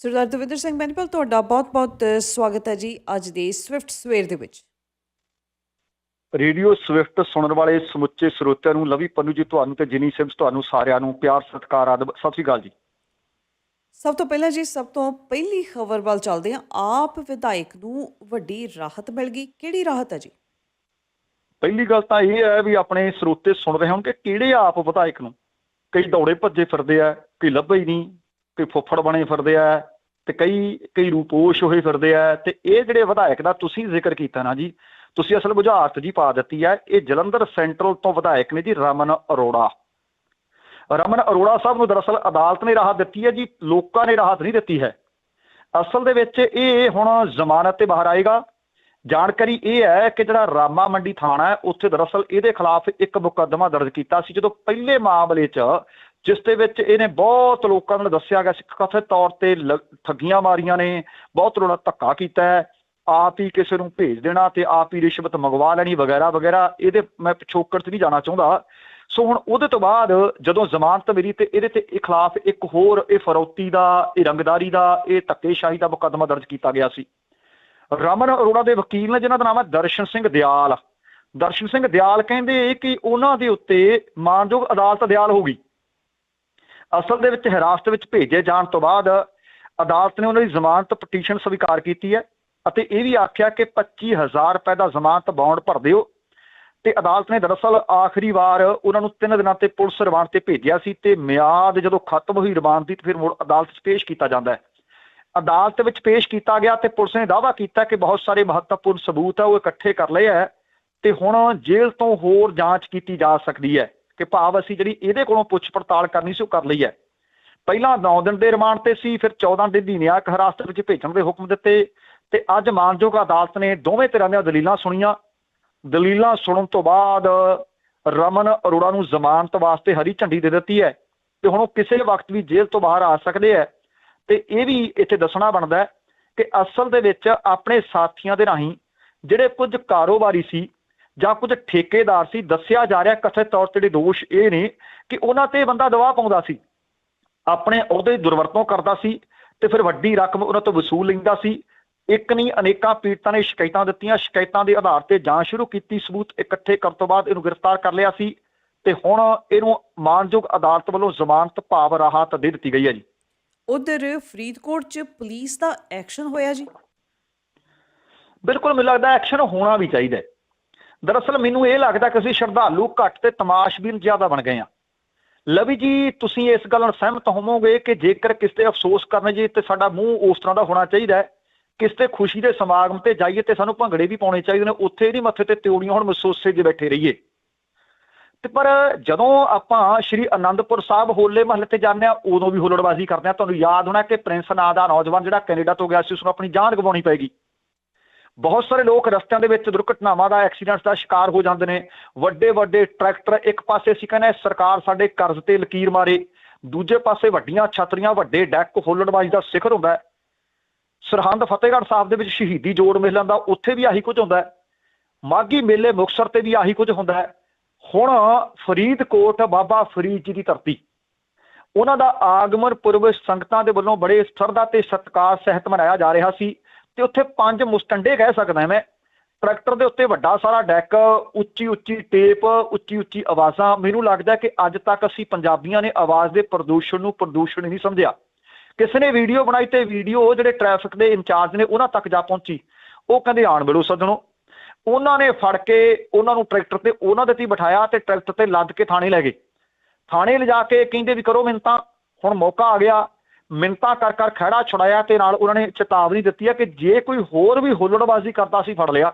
ਸਰਦਾਰ ਦਵਿੰਦਰ ਸਿੰਘ ਬੈਨੀਪਾਲ ਤੁਹਾਡਾ ਬਹੁਤ-ਬਹੁਤ ਸਵਾਗਤ ਹੈ ਜੀ ਅੱਜ ਦੇ ਸਵਿਫਟ ਸਵੇਰ ਦੇ ਵਿੱਚ। ਰੇਡੀਓ ਸਵਿਫਟ ਸੁਣਨ ਵਾਲੇ ਸਮੁੱਚੇ ਸਰੋਤਿਆਂ ਨੂੰ ਲਵੀ ਪੰਨੂ ਜੀ ਤੁਹਾਨੂੰ ਤੇ ਜਿਨੀ ਸਿਮਸ ਤੁਹਾਨੂੰ ਸਾਰਿਆਂ ਨੂੰ ਪਿਆਰ ਸਤਿਕਾਰ ਆਦਬ ਸਤਿ ਸ੍ਰੀ ਅਕਾਲ ਜੀ। ਸਭ ਤੋਂ ਪਹਿਲਾਂ ਜੀ ਸਭ ਤੋਂ ਪਹਿਲੀ ਖਬਰ ਵੱਲ ਚੱਲਦੇ ਹਾਂ। ਆਪ ਵਿਧਾਇਕ ਨੂੰ ਵੱਡੀ ਰਾਹਤ ਮਿਲ ਗਈ। ਕਿਹੜੀ ਰਾਹਤ ਹੈ ਜੀ? ਪਹਿਲੀ ਗੱਲ ਤਾਂ ਇਹ ਹੈ ਵੀ ਆਪਣੇ ਸਰੋਤੇ ਸੁਣ ਰਹੇ ਹੋਣ ਕਿ ਕਿਹੜੇ ਆਪ ਵਿਧਾਇਕ ਨੂੰ? ਕਈ ਦੌੜੇ ਭੱਜੇ ਫਿਰਦੇ ਆ ਕਈ ਲੱਭੇ ਹੀ ਨਹੀਂ। ਕਈ ਫੁੱਫੜ ਬਣੇ ਫਿਰਦੇ ਆ ਤੇ ਕਈ ਕਈ ਰੂਪੋਸ਼ ਹੋਏ ਫਿਰਦੇ ਆ ਤੇ ਇਹ ਜਿਹੜੇ ਵਿਧਾਇਕ ਦਾ ਤੁਸੀਂ ਜ਼ਿਕਰ ਕੀਤਾ ਨਾ ਜੀ, ਤੁਸੀਂ ਅਸਲ ਬੁਝਾਰਤ ਜੀ ਪਾ ਦਿੱਤੀ ਹੈ ਇਹ ਜਲੰਧਰ ਸੈਂਟਰਲ ਤੋਂ ਵਿਧਾਇਕ ਨੇ ਜੀ ਰਮਨ ਅਰੋੜਾ। ਰਮਨ ਅਰੋੜਾ ਸਾਹਿਬ ਨੂੰ ਦਰਅਸਲ ਅਦਾਲਤ ਨੇ ਰਾਹਤ ਦਿੱਤੀ ਹੈ ਜੀ, ਲੋਕਾਂ ਨੇ ਰਾਹਤ ਨਹੀਂ ਦਿੱਤੀ ਹੈ। ਅਸਲ ਦੇ ਵਿੱਚ ਇਹ ਹੁਣ ਜ਼ਮਾਨਤ ਤੇ ਬਾਹਰ ਆਏਗਾ। ਜਾਣਕਾਰੀ ਇਹ ਹੈ ਕਿ ਜਿਹੜਾ ਰਾਮਾ ਮੰਡੀ ਥਾਣਾ ਹੈ, ਉੱਥੇ ਦਰਅਸਲ ਇਹਦੇ ਖਿਲਾਫ ਇੱਕ ਮੁਕੱਦਮਾ ਦਰਜ ਕੀਤਾ ਸੀ, ਜਦੋਂ ਪਹਿਲੇ ਮਾਮਲੇ 'ਚ ਜਿਸ ਦੇ ਵਿੱਚ ਇਹਨੇ ਬਹੁਤ ਲੋਕਾਂ ਨੂੰ ਦੱਸਿਆ ਗਿਆ ਸੀ ਕਥਿਤ ਤੌਰ ਤੇ ਲ- ਠੱਗੀਆਂ ਮਾਰੀਆਂ ਨੇ, ਬਹੁਤ ਲੋਕਾਂ ਨਾਲ ਧੱਕਾ ਕੀਤਾ ਹੈ, ਆਪ ਹੀ ਕਿਸੇ ਨੂੰ ਭੇਜ ਦੇਣਾ ਤੇ ਆਪ ਹੀ ਰਿਸ਼ਵਤ ਮੰਗਵਾ ਲੈਣੀ, ਵਗੈਰਾ ਵਗੈਰਾ, ਇਹਦੇ ਮੈਂ ਪਿਛੋਕੜ 'ਚ ਨਹੀਂ ਜਾਣਾ ਚਾਹੁੰਦਾ। ਸੋ ਹੁਣ ਉਹਦੇ ਤੋਂ ਬਾਅਦ ਜਦੋਂ ਜ਼ਮਾਨਤ ਮਿਲੀ ਤੇ ਇਹਦੇ ਤੇ ਇਹ ਖਿਲਾਫ ਇੱਕ ਹੋਰ ਇਹ ਫਰੌਤੀ ਦਾ, ਇਹ ਰੰਗਦਾਰੀ ਦਾ, ਇਹ ਧੱਕੇਸ਼ਾਹੀ ਦਾ ਮੁਕੱਦਮਾ ਦਰਜ ਕੀਤਾ ਗਿਆ ਸੀ। ਰਮਨ ਅਰੋੜਾ ਦੇ ਵਕੀਲ ਨੇ ਜਿਨ੍ਹਾਂ ਦਾ ਨਾਮ ਹੈ ਦਰਸ਼ਨ ਸਿੰਘ ਦਿਆਲ। ਦਰਸ਼ਨ ਸਿੰਘ ਦਿਆਲ ਕਹਿੰਦੇ ਕਿ ਉਹਨਾਂ ਦੇ ਉੱਤੇ ਮਾਨਯੋਗ ਅਦਾਲਤ ਦਿਆਲ ਹੋ ਗਈ। ਅਸਲ ਦੇ ਵਿੱਚ ਹਿਰਾਸਤ ਵਿੱਚ ਭੇਜੇ ਜਾਣ ਤੋਂ ਬਾਅਦ ਅਦਾਲਤ ਨੇ ਉਹਨਾਂ ਦੀ ਜ਼ਮਾਨਤ ਪਟੀਸ਼ਨ ਸਵੀਕਾਰ ਕੀਤੀ ਹੈ ਅਤੇ ਇਹ ਵੀ ਆਖਿਆ ਕਿ 25000 ਰੁਪਏ ਦਾ ਜ਼ਮਾਨਤ ਬੌਂਡ ਭਰ ਦਿਓ। ਤੇ ਅਦਾਲਤ ਨੇ ਦਰਅਸਲ ਆਖਰੀ ਵਾਰ ਉਹਨਾਂ ਨੂੰ 3 ਦਿਨਾਂ ਤੇ ਪੁਲਿਸ ਰਿਮਾਂਡ ਤੇ ਭੇਜਿਆ ਸੀ ਤੇ ਮਿਆਦ ਜਦੋਂ ਖਤਮ ਹੋਈ ਰਿਮਾਂਡ ਦੀ, ਤੇ ਫਿਰ ਮੁੜ ਅਦਾਲਤ 'ਚ ਪੇਸ਼ ਕੀਤਾ ਜਾਂਦਾ ਹੈ। ਅਦਾਲਤ ਵਿੱਚ ਪੇਸ਼ ਕੀਤਾ ਗਿਆ ਤੇ ਪੁਲਿਸ ਨੇ ਦਾਅਵਾ ਕੀਤਾ ਕਿ ਬਹੁਤ ਸਾਰੇ ਮਹੱਤਵਪੂਰਨ ਸਬੂਤ ਹੈ ਉਹ ਇਕੱਠੇ ਕਰ ਲਏ ਹੈ ਤੇ ਹੁਣ ਜੇਲ੍ਹ ਤੋਂ ਹੋਰ ਜਾਂਚ ਕੀਤੀ ਜਾ ਸਕਦੀ ਹੈ। ਕਿ ਭਾਵ ਅਸੀਂ ਜਿਹੜੀ ਇਹਦੇ ਕੋਲੋਂ ਪੁੱਛ ਪੜਤਾਲ ਕਰਨੀ ਸੀ ਉਹ ਕਰ ਲਈ ਹੈ। ਪਹਿਲਾਂ 9 ਦਿਨ ਦੇ ਰਿਮਾਂਡ ਤੇ ਸੀ, ਫਿਰ 14 ਦਿਨ ਦੀ ਨਿਆਂਕ ਹਿਰਾਸਤ ਵਿੱਚ ਭੇਜਣ ਦੇ ਹੁਕਮ ਦਿੱਤੇ ਤੇ ਅੱਜ ਮਾਨਯੋਗ ਅਦਾਲਤ ਨੇ ਦੋਵੇਂ ਤਰ੍ਹਾਂ ਦੀਆਂ ਦਲੀਲਾਂ ਸੁਣੀਆਂ। ਦਲੀਲਾਂ ਸੁਣਨ ਤੋਂ ਬਾਅਦ ਰਮਨ ਅਰੋੜਾ ਨੂੰ ਜ਼ਮਾਨਤ ਵਾਸਤੇ ਹਰੀ ਝੰਡੀ ਦੇ ਦਿੱਤੀ ਹੈ ਤੇ ਹੁਣ ਉਹ ਕਿਸੇ ਵਕਤ ਵੀ ਜੇਲ੍ਹ ਤੋਂ ਬਾਹਰ ਆ ਸਕਦੇ ਹੈ। ਤੇ ਇਹ ਵੀ ਇੱਥੇ ਦੱਸਣਾ ਬਣਦਾ ਕਿ ਅਸਲ ਦੇ ਵਿੱਚ ਆਪਣੇ ਸਾਥੀਆਂ ਦੇ ਰਾਹੀਂ ਜਿਹੜੇ ਕੁਝ ਕਾਰੋਬਾਰੀ ਸੀ ਜਾਂ ਕੁਝ ਠੇਕੇਦਾਰ ਸੀ ਦੱਸਿਆ ਜਾ ਰਿਹਾ ਕਥਿਤ ਤੌਰ ਤੇ ਦੋਸ਼ ਇਹ ਨੇ ਕਿ ਉਹਨਾਂ ਤੇ ਬੰਦਾ ਦਵਾ ਪਾਉਂਦਾ ਸੀ। ਆਪਣੇ ਅਹੁਦੇ ਦੀ ਦੁਰਵਰਤੋਂ ਕਰਦਾ ਸੀ ਤੇ ਫਿਰ ਵੱਡੀ ਰਕਮ ਉਹਨਾਂ ਤੋਂ ਵਸੂਲ ਲੈਂਦਾ ਸੀ। ਇੱਕ ਨਹੀਂ ਅਨੇਕਾਂ ਪੀੜਤਾਂ ਨੇ ਸ਼ਿਕਾਇਤਾਂ ਦਿੱਤੀਆਂ। ਸ਼ਿਕਾਇਤਾਂ ਦੇ ਆਧਾਰ ਤੇ ਜਾਂਚ ਸ਼ੁਰੂ ਕੀਤੀ। ਸਬੂਤ ਇਕੱਠੇ ਕਰਨ ਤੋਂ ਬਾਅਦ ਇਹਨੂੰ ਗ੍ਰਿਫਤਾਰ ਕਰ ਲਿਆ ਸੀ ਤੇ ਹੁਣ ਇਹਨੂੰ ਮਾਨਯੋਗ ਅਦਾਲਤ ਵੱਲੋਂ ਜ਼ਮਾਨਤ ਭਾਵ ਰਾਹਤ ਦੇ ਦਿੱਤੀ ਗਈ ਹੈ ਜੀ। ਉਧਰ ਫਰੀਦਕੋਟ 'ਚ ਪੁਲਿਸ ਦਾ ਐਕਸ਼ਨ ਹੋਇਆ ਜੀ? ਬਿਲਕੁਲ ਮੈਨੂੰ ਲੱਗਦਾ ਐਕਸ਼ਨ ਹੋਣਾ ਵੀ ਚਾਹੀਦਾ। ਦਰਅਸਲ ਮੈਨੂੰ ਇਹ ਲੱਗਦਾ ਕਿ ਅਸੀਂ ਸ਼ਰਧਾਲੂ ਘੱਟ ਤੇ ਤਮਾਸ਼ਬੀਨ ਜ਼ਿਆਦਾ ਬਣ ਗਏ ਆ ਲਵੀ ਜੀ, ਤੁਸੀਂ ਇਸ ਗੱਲ ਨਾਲ ਸਹਿਮਤ ਹੋਵੋਗੇ ਕਿ ਜੇਕਰ ਕਿਸ ਤੇ ਅਫਸੋਸ ਕਰਨਾ ਜੀ, ਤੇ ਸਾਡਾ ਮੂੰਹ ਉਸ ਤਰ੍ਹਾਂ ਦਾ ਹੋਣਾ ਚਾਹੀਦਾ ਹੈ। ਕਿਸੇ ਤੇ ਖੁਸ਼ੀ ਦੇ ਸਮਾਗਮ ਤੇ ਜਾਈਏ ਤੇ ਸਾਨੂੰ ਭੰਗੜੇ ਵੀ ਪਾਉਣੇ ਚਾਹੀਦੇ ਨੇ, ਉੱਥੇ ਨਹੀਂ ਮੱਥੇ ਤੇ ਤਿਉੜੀਆਂ ਹੁਣ ਮਸੋਸੇ 'ਚ ਬੈਠੇ ਰਹੀਏ। ਤੇ ਪਰ ਜਦੋਂ ਆਪਾਂ ਸ਼੍ਰੀ ਅਨੰਦਪੁਰ ਸਾਹਿਬ ਹੋਲੇ ਮਹੱਲੇ ਤੇ ਜਾਂਦੇ ਆ ਉਦੋਂ ਵੀ ਹੋਲੜਬਾਜ਼ੀ ਕਰਦੇ ਆ ਤੁਹਾਨੂੰ ਯਾਦ ਹੋਣਾ ਕਿ ਪ੍ਰਿੰਸ ਨਾਂ ਦਾ ਨੌਜਵਾਨ ਜਿਹੜਾ ਕੈਨੇਡਾ ਤੋਂ ਗਿਆ ਸੀ ਉਸ ਨੂੰ ਆਪਣੀ ਜਾਨ ਗਵਾਉਣੀ ਪੈਗੀ ਬਹੁਤ ਸਾਰੇ ਲੋਕ ਰਸਤਿਆਂ ਦੇ ਵਿੱਚ ਦੁਰਘਟਨਾਵਾਂ ਦਾ ਐਕਸੀਡੈਂਟਸ ਦਾ ਸ਼ਿਕਾਰ ਹੋ ਜਾਂਦੇ ਨੇ। ਵੱਡੇ ਵੱਡੇ ਟਰੈਕਟਰ ਇੱਕ ਪਾਸੇ ਅਸੀਂ ਕਹਿੰਦੇ ਸਰਕਾਰ ਸਾਡੇ ਕਰਜ਼ ਤੇ ਲਕੀਰ ਮਾਰੇ। ਦੂਜੇ ਪਾਸੇ ਵੱਡੀਆਂ ਛਤਰੀਆਂ, ਵੱਡੇ ਡੈਕ ਹੁੱਲੜਬਾਜ਼ੀ ਦਾ ਸਿਖਰ ਹੁੰਦਾ ਹੈ। ਸਰਹੰਦ ਫਤਿਹਗੜ੍ਹ ਸਾਹਿਬ ਦੇ ਵਿੱਚ ਸ਼ਹੀਦੀ ਜੋੜ ਮੇਲਾ ਦਾ ਉੱਥੇ ਵੀ ਆਹੀ ਕੁਝ ਹੁੰਦਾ ਹੈ। ਮਾਗੀ ਮੇਲੇ ਮੁਕਤਸਰ ਤੇ ਵੀ ਆਹੀ ਕੁਝ ਹੁੰਦਾ ਹੈ। ਹੁਣ ਫਰੀਦਕੋਟ ਬਾਬਾ ਫਰੀਦ ਜੀ ਦੀ ਧਰਤੀ। ਉਹਨਾਂ ਦਾ ਆਗਮਨ ਪੁਰਬ ਸੰਗਤਾਂ ਦੇ ਵੱਲੋਂ ਬੜੇ ਸ਼ਰਧਾ ਤੇ ਸਤਿਕਾਰ ਸਹਿਤ ਮਨਾਇਆ ਜਾ ਰਿਹਾ ਸੀ। ਤੇ ਉੱਥੇ ਪੰਜ ਮੁਸਟੰਡੇ ਕਹਿ ਸਕਦਾ ਮੈਂ। ਟਰੈਕਟਰ ਦੇ ਉੱਤੇ ਵੱਡਾ ਸਾਰਾ ਡੈਕ, ਉੱਚੀ ਉੱਚੀ ਟੇਪ, ਉੱਚੀ ਉੱਚੀ ਆਵਾਜ਼ਾਂ। ਮੈਨੂੰ ਲੱਗਦਾ ਕਿ ਅੱਜ ਤੱਕ ਅਸੀਂ ਪੰਜਾਬੀਆਂ ਨੇ ਆਵਾਜ਼ ਦੇ ਪ੍ਰਦੂਸ਼ਣ ਨੂੰ ਪ੍ਰਦੂਸ਼ਣ ਹੀ ਨਹੀਂ ਸਮਝਿਆ। ਕਿਸੇ ਨੇ ਵੀਡੀਓ ਬਣਾਈ ਤੇ ਵੀਡੀਓ ਜਿਹੜੇ ਟ੍ਰੈਫਿਕ ਦੇ ਇੰਚਾਰਜ ਨੇ ਉਹਨਾਂ ਤੱਕ ਜਾ ਪਹੁੰਚੀ। ਉਹ ਕਹਿੰਦੇ, ਆਣ ਮਿਲੋ ਸੱਜਣੋ। ਉਹਨਾਂ ਨੇ ਫੜ ਕੇ ਉਹਨਾਂ ਨੂੰ ਟਰੈਕਟਰ ਤੇ ਉਹਨਾਂ ਦੇ ਤੇ ਬਿਠਾਇਆ ਤੇ ਟਰੈਕਟਰ ਤੇ ਲੱਦ ਕੇ ਥਾਣੇ ਲੈ ਗਏ। ਥਾਣੇ ਲਿਜਾ ਕੇ ਕਹਿੰਦੇ ਵੀ ਕਰੋ ਮਿੰਤਾਂ ਹੁਣ ਮੌਕਾ ਆ ਗਿਆ। ਮਿੰਤਾਂ ਕਰ ਕਰ ਖੜਾ ਛੁਡਾਇਆ ਤੇ ਨਾਲ ਉਹਨਾਂ ਨੇ ਚੇਤਾਵਨੀ ਦਿੱਤੀ ਹੈ ਕਿ ਜੇ ਕੋਈ ਹੋਰ ਵੀ ਹੁੱਲੜਬਾਜ਼ੀ ਕਰਦਾ ਸੀ, ਫੜ ਲਿਆ।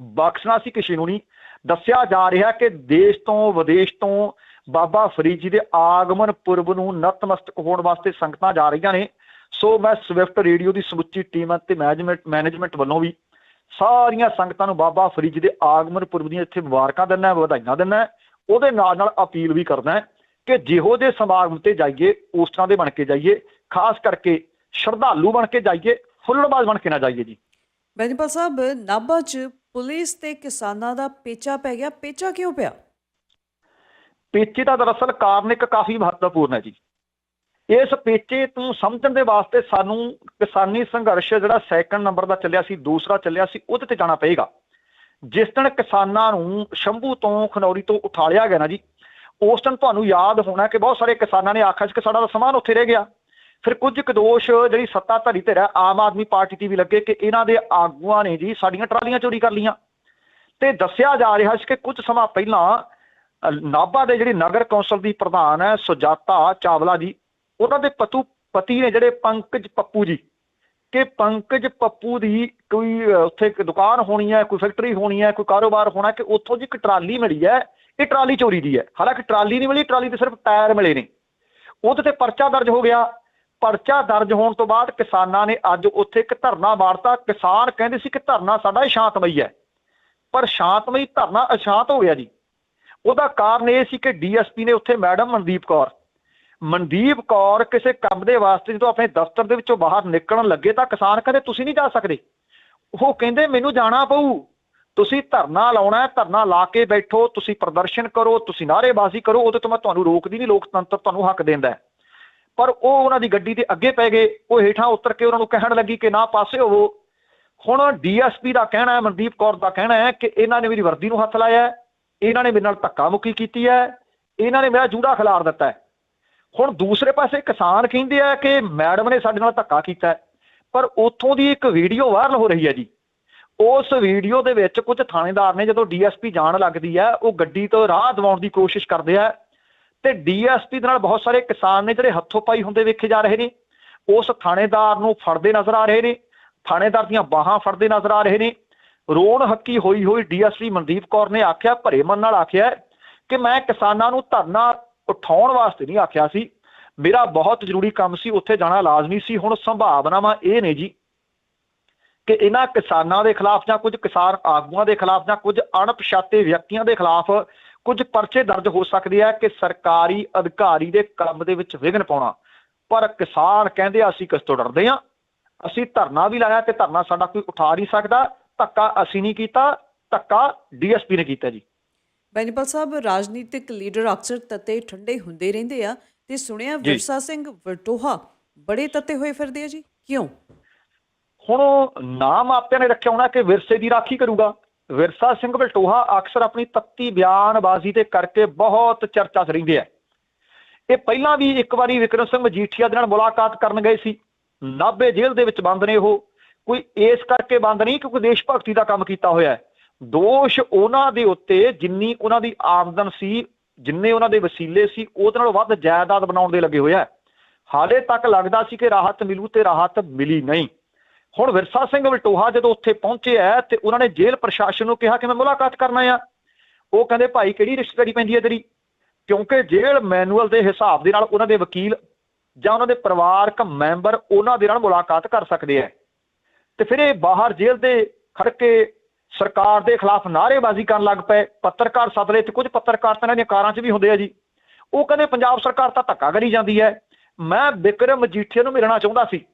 ਬਖਸ਼ਣਾ ਸੀ ਕਿਸੇ ਨੂੰ ਨਹੀਂ। ਦੱਸਿਆ ਜਾ ਰਿਹਾ ਕਿ ਦੇਸ਼ ਤੋਂ ਵਿਦੇਸ਼ ਤੋਂ ਬਾਬਾ ਫਰੀਦ ਜੀ ਦੇ ਆਗਮਨ ਪੁਰਬ ਨੂੰ ਨਤਮਸਤਕ ਹੋਣ ਵਾਸਤੇ ਸੰਗਤਾਂ ਜਾ ਰਹੀਆਂ ਨੇ। ਸੋ ਮੈਂ ਸਵਿਫਟ ਰੇਡੀਓ ਦੀ ਸਮੁੱਚੀ ਟੀਮ ਅਤੇ ਮੈਨੇਜਮੈਂਟ ਮੈਨੇਜਮੈਂਟ ਵੱਲੋਂ ਵੀ ਸਾਰੀਆਂ ਸੰਗਤਾਂ ਨੂੰ ਬਾਬਾ ਫਰੀਦ ਜੀ ਦੇ ਆਗਮਨ ਪੁਰਬ ਦੀਆਂ ਇੱਥੇ ਮੁਬਾਰਕਾਂ ਦਿੰਦਾ, ਵਧਾਈਆਂ ਦਿੰਦਾ। ਉਹਦੇ ਨਾਲ ਨਾਲ ਅਪੀਲ ਵੀ ਕਰਦਾ। ਕਿ ਜਿਹੋ ਜਿਹੇ ਸਮਾਗਮ ਤੇ ਜਾਈਏ ਉਸ ਤਰ੍ਹਾਂ ਦੇ ਬਣ ਕੇ ਜਾਈਏ ਖਾਸ ਕਰਕੇ ਸ਼ਰਧਾਲੂ ਬਣ ਕੇ ਜਾਈਏ ਫੁੱਲੜਬਾਜ਼ ਬਣ ਕੇ ਨਾ ਜਾਈਏ ਜੀ। ਬੈਨੀਪਾਲ ਸਾਹਿਬ ਨਾਭਾ 'ਚ ਪੁਲਿਸ ਤੇ ਕਿਸਾਨਾਂ ਦਾ ਪੇਚਾ ਪੈ ਗਿਆ। ਪੇਚਾ ਕਿਉਂ ਪਿਆ? ਪੇਚੇ ਦਾ ਦਰਅਸਲ ਕਾਰਨ ਇੱਕ ਕਾਫੀ ਮਹੱਤਵਪੂਰਨ ਹੈ ਜੀ। ਇਸ ਪੇਚੇ ਤੋਂ ਸਮਝਣ ਦੇ ਵਾਸਤੇ ਸਾਨੂੰ ਕਿਸਾਨੀ ਸੰਘਰਸ਼ ਜਿਹੜਾ ਸੈਕੰਡ ਨੰਬਰ ਦਾ ਚੱਲਿਆ ਸੀ ਦੂਸਰਾ ਚੱਲਿਆ ਸੀ ਉਹਦੇ ਤੇ ਜਾਣਾ ਪਏਗਾ। ਜਿਸ ਦਿਨ ਕਿਸਾਨਾਂ ਨੂੰ ਸ਼ੰਭੂ ਤੋਂ ਖਨੌਰੀ ਤੋਂ ਉਠਾ ਲਿਆ ਗਿਆ ਨਾ ਜੀ ਉਸ ਟਾਈਮ ਤੁਹਾਨੂੰ ਯਾਦ ਹੋਣਾ ਕਿ ਬਹੁਤ ਸਾਰੇ ਕਿਸਾਨਾਂ ਨੇ ਆਖਿਆ ਸੀ ਕਿ ਸਾਡਾ ਤਾਂ ਸਮਾਨ ਉੱਥੇ ਰਹਿ ਗਿਆ। ਫਿਰ ਕੁਝ ਕੁ ਦੋਸ਼ ਜਿਹੜੀ ਸੱਤਾ ਧਾਰੀ ਧਿਰ ਹੈ, ਆਮ ਆਦਮੀ ਪਾਰਟੀ ਦੀ ਵੀ ਲੱਗੇ ਕਿ ਇਹਨਾਂ ਦੇ ਆਗੂਆਂ ਨੇ ਜੀ ਸਾਡੀਆਂ ਟਰਾਲੀਆਂ ਚੋਰੀ ਕਰ ਲੀਆਂ ਤੇ ਦੱਸਿਆ ਜਾ ਰਿਹਾ ਸੀ ਕਿ ਕੁਝ ਸਮਾਂ ਪਹਿਲਾਂ ਨਾਭਾ ਦੇ ਜਿਹੜੀ ਨਗਰ ਕੌਂਸਲ ਦੀ ਪ੍ਰਧਾਨ ਹੈ, ਸੁਜਾਤਾ ਚਾਵਲਾ ਜੀ, ਉਹਨਾਂ ਦੇ ਪਤੂ, ਪਤੀ ਨੇ ਜਿਹੜੇ ਪੰਕਜ ਪੱਪੂ ਜੀ, ਕਿ ਪੰਕਜ ਪੱਪੂ ਦੀ ਕੋਈ ਉੱਥੇ ਦੁਕਾਨ ਹੋਣੀ ਹੈ, ਕੋਈ ਫੈਕਟਰੀ ਹੋਣੀ ਹੈ, ਕੋਈ ਕਾਰੋਬਾਰ ਹੋਣਾ ਕਿ ਉੱਥੋਂ ਜੀ ਇੱਕ ਟਰਾਲੀ ਮਿਲੀ ਹੈ ਇਹ ਟਰਾਲੀ ਚੋਰੀ ਦੀ ਹੈ। ਹਾਲਾਂਕਿ ਟਰਾਲੀ ਨਹੀਂ ਮਿਲੀ, ਟਰਾਲੀ ਤੇ ਸਿਰਫ ਟਾਇਰ ਮਿਲੇ ਨੇ। ਉਹਦੇ ਤੇ ਪਰਚਾ ਦਰਜ ਹੋ ਗਿਆ। ਪਰਚਾ ਦਰਜ ਹੋਣ ਤੋਂ ਬਾਅਦ ਕਿਸਾਨਾਂ ਨੇ ਅੱਜ ਉੱਥੇ ਇੱਕ ਧਰਨਾ ਮਾਰਤਾ ਕਿਸਾਨ ਕਹਿੰਦੇ ਸੀ ਕਿ ਧਰਨਾ ਸਾਡਾ ਇਹ ਸ਼ਾਂਤਮਈ ਹੈ। ਪਰ ਸ਼ਾਂਤਮਈ ਧਰਨਾ ਅਸ਼ਾਂਤ ਹੋ ਗਿਆ ਜੀ। ਉਹਦਾ ਕਾਰਨ ਇਹ ਸੀ ਕਿ ਡੀਐਸਪੀ ਨੇ ਉੱਥੇ ਮੈਡਮ ਮਨਦੀਪ ਕੌਰ। ਮਨਦੀਪ ਕੌਰ ਕਿਸੇ ਕੰਮ ਦੇ ਵਾਸਤੇ ਜਦੋਂ ਆਪਣੇ ਦਫ਼ਤਰ ਦੇ ਵਿੱਚੋਂ ਬਾਹਰ ਨਿਕਲਣ ਲੱਗੇ ਤਾਂ ਕਿਸਾਨ ਕਹਿੰਦੇ, ਤੁਸੀਂ ਨਹੀਂ ਜਾ ਸਕਦੇ। ਉਹ ਕਹਿੰਦੇ, ਮੈਨੂੰ ਜਾਣਾ ਪਊ। ਤੁਸੀਂ ਧਰਨਾ ਲਾਉਣਾ ਹੈ, ਧਰਨਾ ਲਾ ਕੇ ਬੈਠੋ, ਤੁਸੀਂ ਪ੍ਰਦਰਸ਼ਨ ਕਰੋ, ਤੁਸੀਂ ਨਾਅਰੇਬਾਜ਼ੀ ਕਰੋ, ਉਹਦੇ ਤੋਂ ਮੈਂ ਤੁਹਾਨੂੰ ਰੋਕਦੀ ਨਹੀਂ, ਲੋਕਤੰਤਰ ਤੁਹਾਨੂੰ ਹੱਕ ਦਿੰਦਾ ਹੈ। ਪਰ ਉਹ ਉਹਨਾਂ ਦੀ ਗੱਡੀ ਦੇ ਅੱਗੇ ਪੈ ਗਏ, ਉਹ ਹੇਠਾਂ ਉਤਰ ਕੇ ਉਹਨਾਂ ਨੂੰ ਕਹਿਣ ਲੱਗੀ ਕਿ ਨਾ ਪਾਸੇ ਹੋਵੋ। ਹੁਣ ਡੀਐਸਪੀ ਦਾ ਕਹਿਣਾ ਹੈ, ਮਨਦੀਪ ਕੌਰ ਦਾ ਕਹਿਣਾ ਹੈ ਕਿ ਇਹਨਾਂ ਨੇ ਮੇਰੀ ਵਰਦੀ ਨੂੰ ਹੱਥ ਲਾਇਆ ਇਹਨਾਂ ਨੇ ਮੇਰੇ ਨਾਲ ਧੱਕਾ ਮੁੱਕੀ ਕੀਤੀ ਹੈ, ਇਹਨਾਂ ਨੇ ਮੇਰਾ ਜੂੜਾ ਖਿਲਾਰ ਦਿੱਤਾ ਹੁਣ ਦੂਸਰੇ ਪਾਸੇ ਕਿਸਾਨ ਕਹਿੰਦੇ ਆ ਕਿ ਮੈਡਮ ਨੇ ਸਾਡੇ ਨਾਲ ਧੱਕਾ ਕੀਤਾ ਪਰ ਉੱਥੋਂ ਦੀ ਇੱਕ ਵੀਡੀਓ ਵਾਇਰਲ ਹੋ ਰਹੀ ਹੈ ਜੀ। ਉਸ ਵੀਡੀਓ ਦੇ ਵਿੱਚ ਕੁਝ ਥਾਣੇਦਾਰ ਨੇ ਜਦੋਂ ਡੀਐਸਪੀ ਜਾਣ ਲੱਗਦੀ ਹੈ, ਉਹ ਗੱਡੀ ਤੋਂ ਰਾਹ ਦਿਵਾਉਣ ਦੀ ਕੋਸ਼ਿਸ਼ ਕਰਦੇ ਆ ਤੇ ਡੀਐਸਪੀ ਦੇ ਨਾਲ ਬਹੁਤ ਸਾਰੇ ਕਿਸਾਨ ਨੇ ਜਿਹੜੇ ਹੱਥੋਂ ਪਾਈ ਹੁੰਦੇ ਵੇਖੇ ਜਾ ਰਹੇ ਨੇ। ਉਸ ਥਾਣੇਦਾਰ ਨੂੰ ਫੜਦੇ ਨਜ਼ਰ ਆ ਰਹੇ ਨੇ, ਥਾਣੇਦਾਰ ਦੀਆਂ ਬਾਹਾਂ ਫੜਦੇ ਨਜ਼ਰ ਆ ਰਹੇ ਨੇ। ਰੋਣ ਹੱਕੀ ਹੋਈ ਹੋਈ ਡੀਐਸਪੀ ਮਨਦੀਪ ਕੌਰ ਨੇ ਆਖਿਆ, ਭਰੇ ਮਨ ਨਾਲ ਆਖਿਆ ਕਿ ਮੈਂ ਕਿਸਾਨਾਂ ਨੂੰ ਧਰਨਾ ਉਠਾਉਣ ਵਾਸਤੇ ਨਹੀਂ ਆਖਿਆ ਸੀ। ਮੇਰਾ ਬਹੁਤ ਜ਼ਰੂਰੀ ਕੰਮ ਸੀ, ਉੱਥੇ ਜਾਣਾ ਲਾਜ਼ਮੀ ਸੀ। ਹੁਣ ਸੰਭਾਵਨਾਵਾਂ ਇਹ ਨੇ ਜੀ ਕਿ ਇਹਨਾਂ ਕਿਸਾਨਾਂ ਦੇ ਖਿਲਾਫ ਜਾਂ ਕੁਝ ਕਿਸਾਨ ਆਗੂਆਂ ਦੇ ਖਿਲਾਫ ਜਾਂ ਕੁਝ ਅਣਪਛਾਤੇ ਵਿਅਕਤੀਆਂ ਦੇ ਖਿਲਾਫ ਕੁਝ ਪਰਚੇ ਦਰਜ ਹੋ ਸਕਦੇ ਆ ਕਿ ਸਰਕਾਰੀ ਅਧਿਕਾਰੀ ਦੇ ਕੰਮ ਦੇ ਵਿੱਚ ਵਿਘਨ ਪਾਉਣਾ। ਪਰ ਕਿਸਾਨ ਕਹਿੰਦੇ ਆ, ਅਸੀਂ ਕਿਸ ਤੋਂ ਡਰਦੇ ਆ ਅਸੀਂ ਧਰਨਾ ਵੀ ਲਾਇਆ ਤੇ ਧਰਨਾ ਸਾਡਾ ਕੋਈ ਉਠਾ ਨਹੀਂ ਸਕਦਾ। ਧੱਕਾ ਅਸੀਂ ਨਹੀਂ ਕੀਤਾ ਧੱਕਾ ਡੀਐਸਪੀ ਨੇ ਕੀਤਾ ਜੀ। ਬੈਨੀਪਾਲ ਸਾਹਿਬ ਰਾਜਨੀਤਿਕ ਲੀਡਰ ਅਕਸਰ ਤੱਤੇ ਠੰਡੇ ਹੁੰਦੇ ਰਹਿੰਦੇ ਆ ਤੇ ਸੁਣਿਆ ਵਿਰਸਾ ਸਿੰਘ ਵਟੋਹਾ ਬੜੇ ਤੱਤੇ ਹੋਏ ਫਿਰਦੇ ਆ ਜੀ। ਕਿਉਂ? ਹੁਣ ਉਹ ਨਾਮ ਆਪਿਆਂ ਨੇ ਰੱਖਿਆ ਹੋਣਾ ਕਿ ਵਿਰਸੇ ਦੀ ਰਾਖੀ ਕਰੂਗਾ। ਵਿਰਸਾ ਸਿੰਘ ਬਲਟੋਹਾ ਅਕਸਰ ਆਪਣੀ ਤੱਤੀ ਬਿਆਨਬਾਜ਼ੀ ਤੇ ਕਰਕੇ ਬਹੁਤ ਚਰਚਾ 'ਚ ਰਹਿੰਦੇ ਆ। ਇਹ ਪਹਿਲਾਂ ਵੀ ਇੱਕ ਵਾਰੀ ਵਿਕਰਮ ਸਿੰਘ ਮਜੀਠੀਆ ਦੇ ਨਾਲ ਮੁਲਾਕਾਤ ਕਰਨ ਗਏ ਸੀ। ਨਾਭੇ ਜੇਲ੍ਹ ਦੇ ਵਿੱਚ ਬੰਦ ਨੇ ਉਹ। ਕੋਈ ਇਸ ਕਰਕੇ ਬੰਦ ਨਹੀਂ ਕਿਉਂਕਿ ਦੇਸ਼ ਭਗਤੀ ਦਾ ਕੰਮ ਕੀਤਾ ਹੋਇਆ ਹੈ। ਦੋਸ਼ ਉਹਨਾਂ ਦੇ ਉੱਤੇ ਜਿੰਨੀ ਉਹਨਾਂ ਦੀ ਆਮਦਨ ਸੀ, ਜਿੰਨੇ ਉਹਨਾਂ ਦੇ ਵਸੀਲੇ ਸੀ, ਉਹਦੇ ਨਾਲੋਂ ਵੱਧ ਜਾਇਦਾਦ ਬਣਾਉਣ ਦੇ ਲੱਗੇ ਹੋਇਆ ਹਾਲੇ ਤੱਕ ਲੱਗਦਾ ਸੀ ਕਿ ਰਾਹਤ ਮਿਲੂ ਤੇ ਰਾਹਤ ਮਿਲੀ ਨਹੀਂ। ਹੁਣ ਵਿਰਸਾ ਸਿੰਘ ਵਲਟੋਹਾ ਜਦੋਂ ਉੱਥੇ ਪਹੁੰਚੇ ਆ ਤੇ ਉਹਨਾਂ ਨੇ ਜੇਲ੍ਹ ਪ੍ਰਸ਼ਾਸਨ ਨੂੰ ਕਿਹਾ ਕਿ ਮੈਂ ਮੁਲਾਕਾਤ ਕਰਨਾ ਆ। ਉਹ ਕਹਿੰਦੇ, ਭਾਈ, ਕਿਹੜੀ ਰਿਸ਼ਤੇਦਾਰੀ ਪੈਂਦੀ ਹੈ ਤੇਰੀ? ਕਿਉਂਕਿ ਜੇਲ੍ਹ ਮੈਨੂਅਲ ਦੇ ਹਿਸਾਬ ਦੇ ਨਾਲ ਉਹਨਾਂ ਦੇ ਵਕੀਲ ਜਾਂ ਉਹਨਾਂ ਦੇ ਪਰਿਵਾਰਕ ਮੈਂਬਰ ਉਹਨਾਂ ਦੇ ਨਾਲ ਮੁਲਾਕਾਤ ਕਰ ਸਕਦੇ ਆ। ਤੇ ਫਿਰ ਇਹ ਬਾਹਰ ਜੇਲ੍ਹ ਦੇ ਖੜ ਕੇ ਸਰਕਾਰ ਦੇ ਖਿਲਾਫ ਨਾਅਰੇਬਾਜ਼ੀ ਕਰਨ ਲੱਗ ਪਏ। ਪੱਤਰਕਾਰ ਸੱਦ ਲਏ ਤੇ ਕੁਝ ਪੱਤਰਕਾਰ ਤਾਂ ਇਹਨਾਂ ਦੀਆਂ ਕਾਰਾਂ 'ਚ ਵੀ ਹੁੰਦੇ ਆ ਜੀ। ਉਹ ਕਹਿੰਦੇ, ਪੰਜਾਬ ਸਰਕਾਰ ਤਾਂ ਧੱਕਾ ਕਰੀ ਜਾਂਦੀ ਹੈ। ਮੈਂ ਬਿਕਰਮ ਮਜੀਠੀਆ ਨੂੰ ਮਿਲਣਾ ਚਾਹੁੰਦਾ ਸੀ।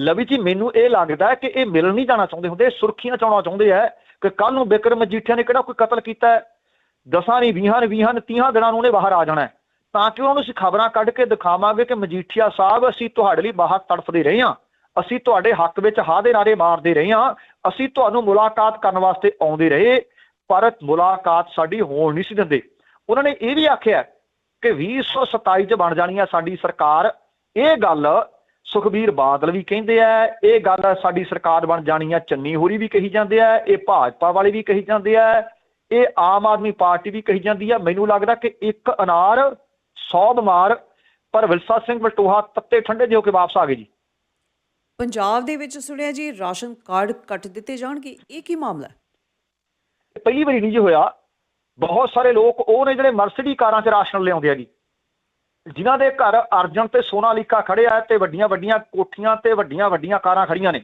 ਲਵੀ ਜੀ, ਮੈਨੂੰ ਇਹ ਲੱਗਦਾ ਕਿ ਇਹ ਮਿਲਣ ਨਹੀਂ ਜਾਣਾ ਚਾਹੁੰਦੇ ਹੁੰਦੇ ਸੁਰਖੀਆਂ ਚਾਉਣਾ ਚਾਹੁੰਦੇ ਆ ਕਿ ਕੱਲ ਨੂੰ ਬਿਕਰਮ ਮਜੀਠੀਆ ਨੇ ਕਿਹੜਾ ਕੋਈ ਕਤਲ ਕੀਤਾ ਹੈ? ਦਸਾਂ ਨਹੀਂ, ਵੀਹਾਂ ਨੇ ਵੀਹਾਂ ਨੇ ਤੀਹਾਂ ਦਿਨਾਂ ਨੂੰ ਉਹਨੇ ਬਾਹਰ ਆ ਜਾਣਾ ਤਾਂ ਕਿ ਉਹਨਾਂ ਨੂੰ ਅਸੀਂ ਖਬਰਾਂ ਕੱਢ ਕੇ ਦਿਖਾਵਾਂਗੇ ਕਿ ਮਜੀਠੀਆ ਸਾਹਿਬ, ਅਸੀਂ ਤੁਹਾਡੇ ਲਈ ਬਾਹਰ ਤੜਫਦੇ ਰਹੇ ਹਾਂ, ਅਸੀਂ ਤੁਹਾਡੇ ਹੱਕ ਵਿੱਚ ਹਾਂ ਦੇ ਨਾਰੇ ਮਾਰਦੇ ਰਹੇ ਹਾਂ, ਅਸੀਂ ਤੁਹਾਨੂੰ ਮੁਲਾਕਾਤ ਕਰਨ ਵਾਸਤੇ ਆਉਂਦੇ ਰਹੇ, ਪਰ ਮੁਲਾਕਾਤ ਸਾਡੀ ਹੋਣ ਨਹੀਂ ਸੀ ਦਿੰਦੇ। ਉਹਨਾਂ ਨੇ ਇਹ ਵੀ ਆਖਿਆ ਕਿ 2027 ਚ ਬਣ ਜਾਣੀ ਆ ਸਾਡੀ ਸਰਕਾਰ। ਇਹ ਗੱਲ ਸੁਖਬੀਰ ਬਾਦਲ ਵੀ ਕਹਿੰਦੇ ਆ ਇਹ ਗੱਲ ਸਾਡੀ ਸਰਕਾਰ ਬਣ ਜਾਣੀ ਆ ਚੰਨੀ ਹੋਰੀ ਵੀ ਕਹੀ ਜਾਂਦੇ ਆ ਇਹ ਭਾਜਪਾ ਵਾਲੇ ਵੀ ਕਹੀ ਜਾਂਦੇ ਆ ਇਹ ਆਮ ਆਦਮੀ ਪਾਰਟੀ ਵੀ ਕਹੀ ਜਾਂਦੀ ਆ। ਮੈਨੂੰ ਲੱਗਦਾ ਕਿ ਇੱਕ ਅਨਾਰ 100 ਬਿਮਾਰ ਪਰ ਵਿਲਸਾ ਸਿੰਘ ਬਲਟੋਹਾ ਤੱਤੇ ਠੰਡੇ ਜਿਹੇ ਕੇ ਵਾਪਸ ਆ ਗਏ ਜੀ। ਪੰਜਾਬ ਦੇ ਵਿੱਚ ਸੁਣਿਆ ਜੀ ਰਾਸ਼ਨ ਕਾਰਡ ਕੱਟ ਦਿੱਤੇ ਜਾਣਗੇ ਇਹ ਕੀ ਮਾਮਲਾ ਪਹਿਲੀ ਵਾਰੀ ਨਹੀਂ ਜੀ ਹੋਇਆ ਬਹੁਤ ਸਾਰੇ ਲੋਕ ਉਹ ਨੇ ਜਿਹੜੇ ਮਰਸਡੀ ਕਾਰਾਂ 'ਚ ਰਾਸ਼ਨ ਲਿਆਉਂਦੇ ਆ ਜੀ। ਜਿਨ੍ਹਾਂ ਦੇ ਘਰ ਅਰਜਨ ਤੇ ਸੋਨਾਲੀਕਾ ਖੜੇ ਆ ਤੇ ਵੱਡੀਆਂ ਵੱਡੀਆਂ ਕੋਠੀਆਂ ਤੇ ਵੱਡੀਆਂ ਵੱਡੀਆਂ ਕਾਰਾਂ ਖੜੀਆਂ ਨੇ।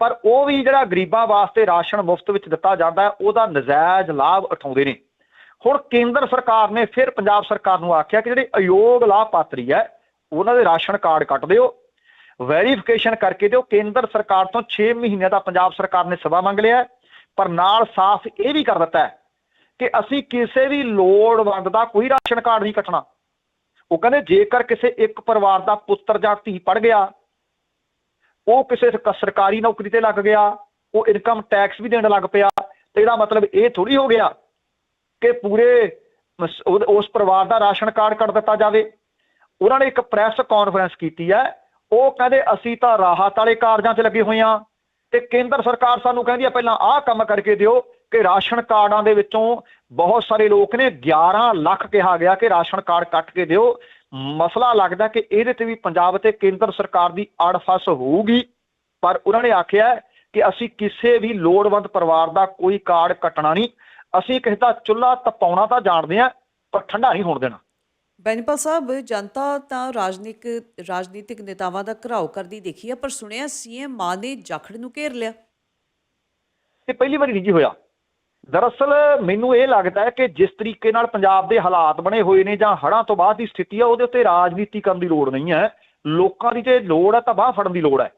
ਪਰ ਉਹ ਵੀ ਜਿਹੜਾ ਗਰੀਬਾਂ ਵਾਸਤੇ ਰਾਸ਼ਨ ਮੁਫਤ ਵਿੱਚ ਦਿੱਤਾ ਜਾਂਦਾ ਉਹਦਾ ਨਜਾਇਜ਼ ਲਾਭ ਉਠਾਉਂਦੇ ਨੇ। ਹੁਣ ਕੇਂਦਰ ਸਰਕਾਰ ਨੇ ਫਿਰ ਪੰਜਾਬ ਸਰਕਾਰ ਨੂੰ ਆਖਿਆ ਕਿ ਜਿਹੜੇ ਅਯੋਗ ਲਾਭਪਾਤਰੀ ਹੈ, ਉਹਨਾਂ ਦੇ ਰਾਸ਼ਨ ਕਾਰਡ ਕੱਟ ਦਿਓ। ਵੈਰੀਫਿਕੇਸ਼ਨ ਕਰਕੇ ਦਿਓ, ਕੇਂਦਰ ਸਰਕਾਰ ਤੋਂ 6 ਮਹੀਨਿਆਂ ਦਾ ਪੰਜਾਬ ਸਰਕਾਰ ਨੇ ਸਵਾ ਮੰਗ ਲਿਆ ਪਰ ਨਾਲ ਸਾਫ਼ ਇਹ ਵੀ ਕਰ ਦਿੱਤਾ ਕਿ ਅਸੀਂ ਕਿਸੇ ਵੀ ਲੋੜਵੰਦ ਦਾ ਕੋਈ ਰਾਸ਼ਨ ਕਾਰਡ ਨਹੀਂ ਕੱਟਣਾ। ਉਹ ਕਹਿੰਦੇ ਜੇਕਰ ਕਿਸੇ ਇੱਕ ਪਰਿਵਾਰ ਦਾ ਪੁੱਤਰ ਜਾਂ ਧੀ ਪੜ ਗਿਆ, ਉਹ ਕਿਸੇ ਸਰਕਾਰੀ ਨੌਕਰੀ ਤੇ ਲੱਗ ਗਿਆ, ਉਹ ਇਨਕਮ ਟੈਕਸ ਵੀ ਦੇਣ ਲੱਗ ਪਿਆ, ਤੇ ਇਹਦਾ ਮਤਲਬ ਇਹ ਥੋੜੀ ਹੋ ਗਿਆ ਕਿ ਪੂਰੇ ਉਸ ਪਰਿਵਾਰ ਦਾ ਰਾਸ਼ਨ ਕਾਰਡ ਕੱਟ ਦਿੱਤਾ ਜਾਵੇ। ਉਹਨਾਂ ਨੇ ਇੱਕ ਪ੍ਰੈਸ ਕਾਨਫਰੰਸ ਕੀਤੀ ਹੈ, ਉਹ ਕਹਿੰਦੇ ਅਸੀਂ ਤਾਂ ਰਾਹਤ ਵਾਲੇ ਕਾਰਜਾਂ 'ਚ ਲੱਗੇ ਹੋਏ ਆ ਤੇ ਕੇਂਦਰ ਸਰਕਾਰ ਸਾਨੂੰ ਕਹਿੰਦੀ ਹੈ, ਪਹਿਲਾਂ ਆਹ ਕੰਮ ਕਰਕੇ ਦਿਓ ਕਿ ਰਾਸ਼ਨ ਕਾਰਡਾਂ ਦੇ ਵਿੱਚੋਂ ਬਹੁਤ ਸਾਰੇ ਲੋਕ ਨੇ 11 ਲੱਖ ਕਿਹਾ ਗਿਆ ਕਿ ਰਾਸ਼ਨ ਕਾਰਡ ਕੱਟ ਕੇ ਦਿਓ। ਮਸਲਾ ਲੱਗਦਾ ਕਿ ਇਹਦੇ ਤੇ ਵੀ ਪੰਜਾਬ ਤੇ ਕੇਂਦਰ ਸਰਕਾਰ ਦੀ ਅੜਫਸ ਹੋਊਗੀ। ਪਰ ਉਹਨਾਂ ਨੇ ਆਖਿਆ ਕਿ ਅਸੀਂ ਕਿਸੇ ਵੀ ਲੋੜਵੰਦ ਪਰਿਵਾਰ ਦਾ ਕੋਈ ਕਾਰਡ ਕੱਟਣਾ ਨਹੀਂ। ਅਸੀਂ ਕਿਸੇ ਦਾ ਚੁੱਲ੍ਹਾ ਤਪਾਉਣਾ ਤਾਂ ਜਾਣਦੇ ਆ ਪਰ ਠੰਡਾ ਨਹੀਂ ਹੋਣ ਦੇਣਾ। ਬੈਨੀਪਾਲ ਸਾਹਿਬ ਜਨਤਾ ਤਾਂ ਰਾਜਨੀਤਿਕ ਰਾਜਨੀਤਿਕ ਨੇਤਾਵਾਂ ਦਾ ਘਰਾਓ ਕਰਦੀ ਦੇਖੀ ਆ ਪਰ ਸੁਣਿਆ ਸੀਐਮ ਮਾਨ ਨੇ ਜਾਖੜ ਨੂੰ ਘੇਰ ਲਿਆ। ਇਹ ਪਹਿਲੀ ਵਾਰੀ ਨਹੀਂ ਜੀ ਹੋਇਆ। ਦਰਅਸਲ ਮੈਨੂੰ ਇਹ ਲੱਗਦਾ ਹੈ ਕਿ ਜਿਸ ਤਰੀਕੇ ਨਾਲ ਪੰਜਾਬ ਦੇ ਹਾਲਾਤ ਬਣੇ ਹੋਏ ਨੇ ਜਾਂ ਹੜ੍ਹਾਂ ਤੋਂ ਬਾਅਦ ਦੀ ਸਥਿਤੀ ਹੈ ਉਹਦੇ ਉੱਤੇ ਰਾਜਨੀਤੀ ਕਰਨ ਦੀ ਲੋੜ ਨਹੀਂ ਹੈ। ਲੋਕਾਂ ਦੀ ਜੇ ਲੋੜ ਹੈ ਤਾਂ ਬਾਹ ਫੜਨ ਦੀ ਲੋੜ ਹੈ।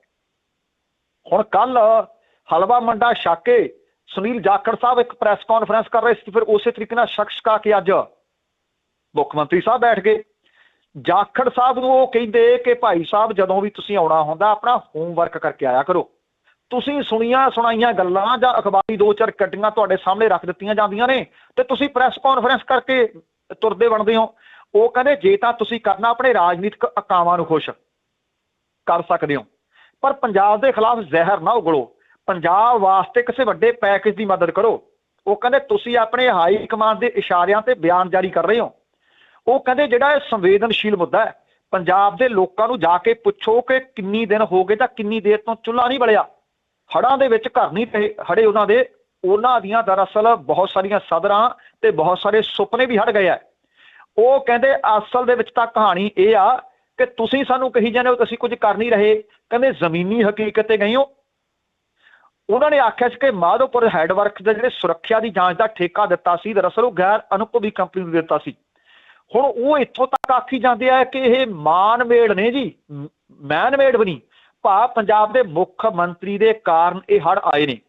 ਹੁਣ ਕੱਲ ਹਲਵਾ ਮੰਡਾ ਛਾਕੇ ਸੁਨੀਲ ਜਾਖੜ ਸਾਹਿਬ ਇੱਕ ਪ੍ਰੈਸ ਕਾਨਫਰੰਸ ਕਰ ਰਹੇ ਸੀ, ਫਿਰ ਉਸੇ ਤਰੀਕੇ ਨਾਲ ਸ਼ਖਸ ਕਾ ਕੇ ਅੱਜ ਮੁੱਖ ਮੰਤਰੀ ਸਾਹਿਬ ਬੈਠ ਗਏ। ਜਾਖੜ ਸਾਹਿਬ ਨੂੰ ਉਹ ਕਹਿੰਦੇ ਕਿ ਭਾਈ ਸਾਹਿਬ ਜਦੋਂ ਵੀ ਤੁਸੀਂ ਆਉਣਾ ਹੁੰਦਾ, ਆਪਣਾ ਹੋਮਵਰਕ ਕਰਕੇ ਆਇਆ ਕਰੋ। ਤੁਸੀਂ ਸੁਣੀਆਂ ਸੁਣਾਈਆਂ ਗੱਲਾਂ ਜਾਂ ਅਖਬਾਰੀ ਦੋ ਚਾਰ ਕੱਟੀਆਂ ਤੁਹਾਡੇ ਸਾਹਮਣੇ ਰੱਖ ਦਿੱਤੀਆਂ ਜਾਂਦੀਆਂ ਨੇ ਤੇ ਤੁਸੀਂ ਪ੍ਰੈਸ ਕਾਨਫਰੰਸ ਕਰਕੇ ਤੁਰਦੇ ਬਣਦੇ ਹੋ। ਉਹ ਕਹਿੰਦੇ, ਜੇ ਤਾਂ ਤੁਸੀਂ ਕਰਨਾ ਆਪਣੇ ਰਾਜਨੀਤਿਕ ਅਕਾਵਾਂ ਨੂੰ ਖੁਸ਼ ਕਰ ਸਕਦੇ ਹੋ। ਪਰ ਪੰਜਾਬ ਦੇ ਖਿਲਾਫ ਜ਼ਹਿਰ ਨਾ ਉਗਲੋ। ਪੰਜਾਬ ਵਾਸਤੇ ਕਿਸੇ ਵੱਡੇ ਪੈਕੇਜ ਦੀ ਮਦਦ ਕਰੋ। ਉਹ ਕਹਿੰਦੇ, ਤੁਸੀਂ ਆਪਣੇ ਹਾਈ ਕਮਾਂਡ ਦੇ ਇਸ਼ਾਰਿਆਂ ਤੇ ਬਿਆਨ ਜਾਰੀ ਕਰ ਰਹੇ ਹੋ। ਉਹ ਕਹਿੰਦੇ, ਜਿਹੜਾ ਇਹ ਸੰਵੇਦਨਸ਼ੀਲ ਮੁੱਦਾ ਹੈ, ਪੰਜਾਬ ਦੇ ਲੋਕਾਂ ਨੂੰ ਜਾ ਕੇ ਪੁੱਛੋ ਕਿ ਕਿੰਨੀ ਦਿਨ ਹੋ ਗਏ ਤਾਂ ਕਿੰਨੀ ਦੇਰ ਤੋਂ ਚੁੱਲ੍ਹਾ ਨਹੀਂ ਬਲਿਆ। ਹੜਾਂ ਦੇ ਵਿੱਚ ਘਰ ਨਹੀਂ ਪਏ ਹੜੇ ਉਹਨਾਂ ਦੇ, ਉਹਨਾਂ ਦੀਆਂ ਦਰਅਸਲ ਬਹੁਤ ਸਾਰੀਆਂ ਸਦਰਾਂ ਤੇ ਬਹੁਤ ਸਾਰੇ ਸੁਪਨੇ ਵੀ ਹੜ ਗਏ ਆ। ਉਹ ਕਹਿੰਦੇ, ਅਸਲ ਦੇ ਵਿੱਚ ਤਾਂ ਕਹਾਣੀ ਇਹ ਆ ਕਿ ਤੁਸੀਂ ਸਾਨੂੰ ਕਹੀ ਜਾਂਦੇ ਹੋ ਤੁਸੀਂ ਅਸੀਂ ਕੁਝ ਕਰ ਨਹੀਂ ਰਹੇ। ਕਹਿੰਦੇ, ਜ਼ਮੀਨੀ ਹਕੀਕਤ ਤੇ ਗਏ ਹੋ ਉਹਨਾਂ ਨੇ ਆਖਿਆ ਸੀ ਕਿ ਮਾਧੋਪੁਰ ਹੈਡਵਰਕ ਦੇ ਜਿਹੜੇ ਸੁਰੱਖਿਆ ਦੀ ਜਾਂਚ ਦਾ ਠੇਕਾ ਦਿੱਤਾ ਸੀ, ਦਰਅਸਲ ਉਹ ਗੈਰ ਅਨੁਭਵੀ ਕੰਪਨੀ ਨੂੰ ਦਿੱਤਾ ਸੀ। ਹੁਣ ਉਹ ਇੱਥੋਂ ਤੱਕ ਆਖੀ ਜਾਂਦੇ ਆ ਕਿ ਇਹ ਮਾਨਮੇਡ ਨੇ ਜੀ ਮੈਨਮੇਡ ਵੀ ਨਹੀਂ। ਭਾ ਪੰਜਾਬ ਦੇ ਮੁੱਖ ਮੰਤਰੀ ਦੇ ਕਾਰਨ ਇਹ ਹੜ ਆਏ ਨੇ।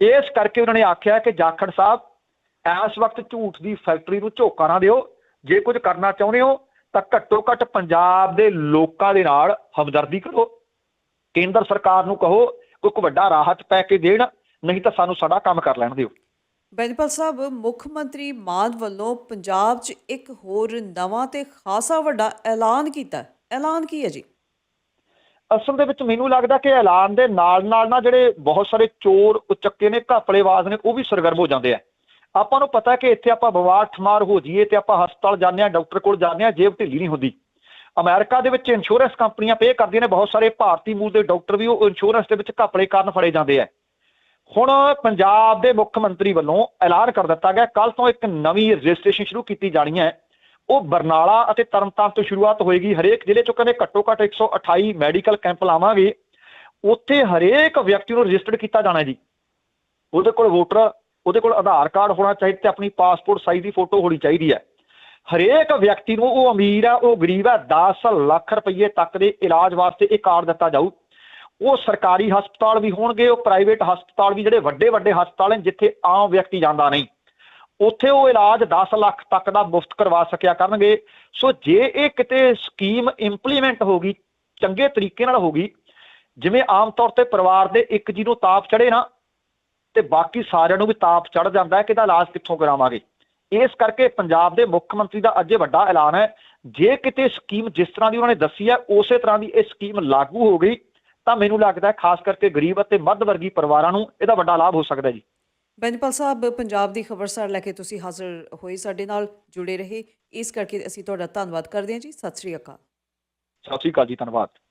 ਇਸ ਕਰਕੇ ਉਹਨਾਂ ਨੇ ਆਖਿਆ ਕਿ ਜਾਖੜ ਸਾਹਿਬ, ਇਸ ਵਕਤ ਝੂਠ ਦੀ ਫੈਕਟਰੀ ਨੂੰ ਝੋਕਾ ਨਾ ਦਿਓ। ਜੇ ਕੁਝ ਕਰਨਾ ਚਾਹੁੰਦੇ ਹੋ, ਤਾਂ ਘੱਟੋ ਘੱਟ ਪੰਜਾਬ ਦੇ ਲੋਕਾਂ ਦੇ ਨਾਲ ਹਮਦਰਦੀ ਕਰੋ। ਕੇਂਦਰ ਸਰਕਾਰ ਨੂੰ ਕਹੋ, ਕੋਈ ਵੱਡਾ ਰਾਹਤ ਪੈ ਕੇ ਦੇਣ, ਨਹੀਂ ਤਾਂ ਸਾਨੂੰ ਸਾਡਾ ਕੰਮ ਕਰ ਲੈਣ ਦਿਓ। ਬੈਨੀਪਾਲ ਸਾਹਿਬ, ਮੁੱਖ ਮੰਤਰੀ ਮਾਨ ਵੱਲੋਂ ਪੰਜਾਬ 'ਚ ਇੱਕ ਹੋਰ ਨਵਾਂ ਤੇ ਖਾਸਾ ਵੱਡਾ ਐਲਾਨ ਕੀਤਾ। ਐਲਾਨ ਕੀ ਹੈ ਜੀ? ਅਸਲ ਦੇ ਵਿੱਚ ਮੈਨੂੰ ਲੱਗਦਾ ਕਿ ਐਲਾਨ ਦੇ ਨਾਲ ਨਾਲ ਨਾ ਜਿਹੜੇ ਬਹੁਤ ਸਾਰੇ ਚੋਰ ਉਚੱਕੇ ਨੇ, ਘਪਲੇਵਾਜ਼ ਨੇ, ਉਹ ਵੀ ਸਰਗਰਮ ਹੋ ਜਾਂਦੇ ਆ। ਆਪਾਂ ਨੂੰ ਪਤਾ ਕਿ ਇੱਥੇ ਆਪਾਂ ਬਿਮਾਰ ਠਮਾਰ ਹੋ ਜਾਈਏ ਤੇ ਆਪਾਂ ਹਸਪਤਾਲ ਜਾਂਦੇ ਆ ਡਾਕਟਰ ਕੋਲ ਜਾਂਦੇ ਆ ਜੇਬ ਢਿੱਲੀ ਨਹੀਂ ਹੁੰਦੀ। ਅਮਰੀਕਾ ਦੇ ਵਿੱਚ ਇੰਸ਼ੋਰੈਂਸ ਕੰਪਨੀਆਂ ਪੇ ਕਰਦੀਆਂ ਨੇ, ਬਹੁਤ ਸਾਰੇ ਭਾਰਤੀ ਮੂਲ ਦੇ ਡਾਕਟਰ ਵੀ ਉਹ ਇੰਸ਼ੋਰੈਂਸ ਦੇ ਵਿੱਚ ਘਪਲੇ ਕਾਰਨ ਫੜੇ ਜਾਂਦੇ ਆ। ਹੁਣ ਪੰਜਾਬ ਦੇ ਮੁੱਖ ਮੰਤਰੀ ਵੱਲੋਂ ਐਲਾਨ ਕਰ ਦਿੱਤਾ ਗਿਆ। ਕੱਲ ਤੋਂ ਇੱਕ ਨਵੀਂ ਰਜਿਸਟ੍ਰੇਸ਼ਨ ਸ਼ੁਰੂ ਕੀਤੀ ਜਾਣੀ ਹੈ। ਉਹ ਬਰਨਾਲਾ ਅਤੇ ਤਰਨਤਾਰਨ ਤੋਂ ਸ਼ੁਰੂਆਤ ਹੋਏਗੀ। ਹਰੇਕ ਜ਼ਿਲ੍ਹੇ ਚੋਂ ਕਹਿੰਦੇ ਘੱਟੋ ਘੱਟ 128 ਮੈਡੀਕਲ ਕੈਂਪ ਲਾਵਾਂਗੇ ਉੱਥੇ ਹਰੇਕ ਵਿਅਕਤੀ ਨੂੰ ਰਜਿਸਟਰਡ ਕੀਤਾ ਜਾਣਾ ਜੀ। ਉਹਦੇ ਕੋਲ ਵੋਟਰ ਉਹਦੇ ਕੋਲ ਆਧਾਰ ਕਾਰਡ ਹੋਣਾ ਚਾਹੀਦਾ ਤੇ ਆਪਣੀ ਪਾਸਪੋਰਟ ਸਾਈਜ਼ ਦੀ ਫੋਟੋ ਹੋਣੀ ਚਾਹੀਦੀ ਹੈ। ਹਰੇਕ ਵਿਅਕਤੀ ਨੂੰ ਉਹ ਅਮੀਰ ਆ, ਉਹ ਗਰੀਬ ਆ 10 ਲੱਖ ਰੁਪਏ ਤੱਕ ਦੇ ਇਲਾਜ ਵਾਸਤੇ ਇਹ ਕਾਰਡ ਦਿੱਤਾ ਜਾਊ। ਉਹ ਸਰਕਾਰੀ ਹਸਪਤਾਲ ਵੀ ਹੋਣਗੇ, ਉਹ ਪ੍ਰਾਈਵੇਟ ਹਸਪਤਾਲ ਵੀ ਜਿਹੜੇ ਵੱਡੇ ਵੱਡੇ ਹਸਪਤਾਲ ਨੇ, ਜਿੱਥੇ ਆਮ ਵਿਅਕਤੀ ਜਾਂਦਾ ਨਹੀਂ। ਉੱਥੇ ਉਹ ਇਲਾਜ 10 ਲੱਖ ਤੱਕ ਦਾ ਮੁਫਤ ਕਰਵਾ ਸਕਿਆ ਕਰਨਗੇ। ਸੋ ਜੇ ਇਹ ਕਿਤੇ ਸਕੀਮ ਇੰਪਲੀਮੈਂਟ ਹੋ ਗਈ, ਚੰਗੇ ਤਰੀਕੇ ਨਾਲ ਹੋ ਗਈ, ਜਿਵੇਂ ਆਮ ਤੌਰ ਤੇ ਪਰਿਵਾਰ ਦੇ ਇੱਕ ਜੀ ਨੂੰ ਤਾਪ ਚੜੇ ਨਾ, ਤੇ ਬਾਕੀ ਸਾਰਿਆਂ ਨੂੰ ਵੀ ਤਾਪ ਚੜ ਜਾਂਦਾ ਹੈ ਕਿ ਇਹਦਾ ਇਲਾਜ ਕਿੱਥੋਂ ਕਰਾਵਾਂਗੇ। ਇਸ ਕਰਕੇ ਪੰਜਾਬ ਦੇ ਮੁੱਖ ਮੰਤਰੀ ਦਾ ਅੱਜ ਵੱਡਾ ਐਲਾਨ ਹੈ। ਜੇ ਕਿਤੇ ਸਕੀਮ ਜਿਸ ਤਰ੍ਹਾਂ ਦੀ ਉਹਨਾਂ ਨੇ ਦੱਸੀ ਹੈ, ਉਸੇ ਤਰ੍ਹਾਂ ਦੀ ਇਹ ਸਕੀਮ ਲਾਗੂ ਹੋ ਗਈ, ਤਾਂ ਮੈਨੂੰ ਲੱਗਦਾ ਹੈ, ਖਾਸ ਕਰਕੇ ਗਰੀਬ ਅਤੇ ਮੱਧ ਵਰਗੀ ਪਰਿਵਾਰਾਂ ਨੂੰ ਇਹਦਾ ਵੱਡਾ ਲਾਭ ਹੋ ਸਕਦਾ ਜੀ। ਬੈਨੀਪਾਲ ਸਾਹਿਬ, ਪੰਜਾਬ ਦੀ ਖਬਰਸਾਰ ਲੈ ਕੇ ਤੁਸੀਂ ਹਾਜ਼ਰ ਹੋਏ ਸਾਡੇ ਨਾਲ ਜੁੜੇ ਰਹੇ। ਇਸ ਕਰਕੇ ਅਸੀਂ ਤੁਹਾਡਾ ਧੰਨਵਾਦ ਕਰਦੇ ਹਾਂ ਜੀ। ਸਤਿ ਸ਼੍ਰੀ ਅਕਾਲ। ਸਤਿ ਸ਼੍ਰੀ ਅਕਾਲ ਜੀ, ਧੰਨਵਾਦ।